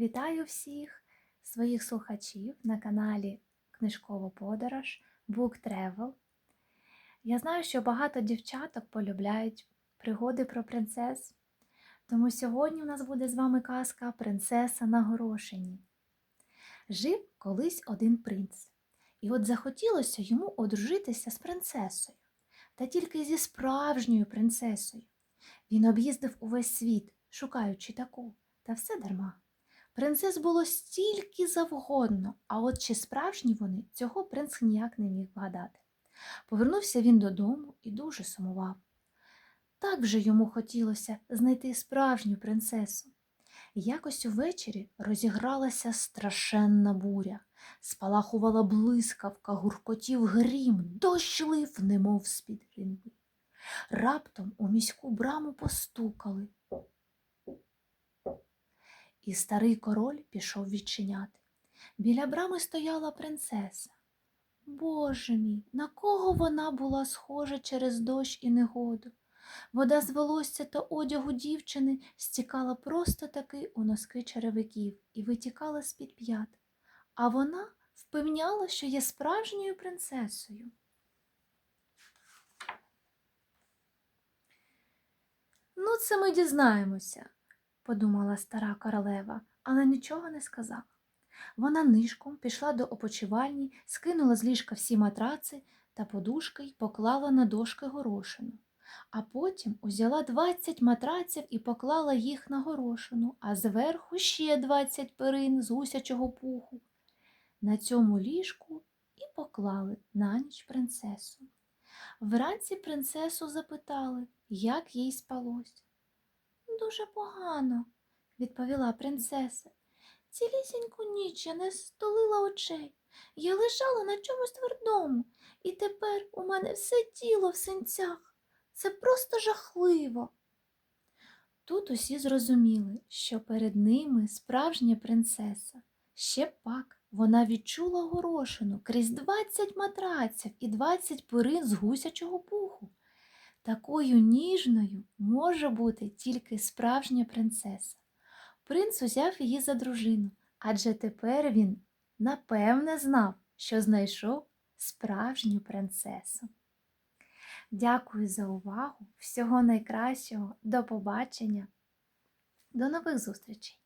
Вітаю всіх своїх слухачів на каналі Книжкова Подорож Book Travel. Я знаю, що багато дівчаток полюбляють пригоди про принцес. Тому сьогодні у нас буде з вами казка Принцеса на горошині. Жив колись один принц, і от захотілося йому одружитися з принцесою, та тільки зі справжньою принцесою. Він об'їздив увесь світ, шукаючи таку, та все дарма. Принцес було стільки завгодно, а от чи справжні вони, цього принц ніяк не міг вгадати. Повернувся він додому і дуже сумував. Так вже йому хотілося знайти справжню принцесу. Якось увечері розігралася страшенна буря, спалахувала блискавка, гуркотів грім, дощ лив, немов з-під ринви. Раптом у міську браму постукали. І старий король пішов відчиняти. Біля брами стояла принцеса. Боже мій, на кого вона була схожа через дощ і негоду? Вода з волосся та одягу дівчини стікала просто таки у носки черевиків і витікала з-під п'ят, а вона впевняла, що є справжньою принцесою. Ну, це ми дізнаємося, подумала стара королева, але нічого не сказала. Вона нишком пішла до опочивальні, скинула з ліжка всі матраци та подушки й поклала на дошки горошину. А потім узяла двадцять матраців і поклала їх на горошину, а зверху ще двадцять перин з гусячого пуху. На цьому ліжку і поклали на ніч принцесу. Вранці принцесу запитали, як їй спалось. Дуже погано, відповіла принцеса. Цілісіньку ніч я не столила очей. Я лежала на чомусь твердому, і тепер у мене все тіло в синцях. Це просто жахливо. Тут усі зрозуміли, що перед ними справжня принцеса. Ще пак вона відчула горошину крізь двадцять матраців і двадцять перин з гусячого пуху. Такою ніжною може бути тільки справжня принцеса. Принц узяв її за дружину, адже тепер він напевне знав, що знайшов справжню принцесу. Дякую за увагу. Всього найкращого. До побачення. До нових зустрічей!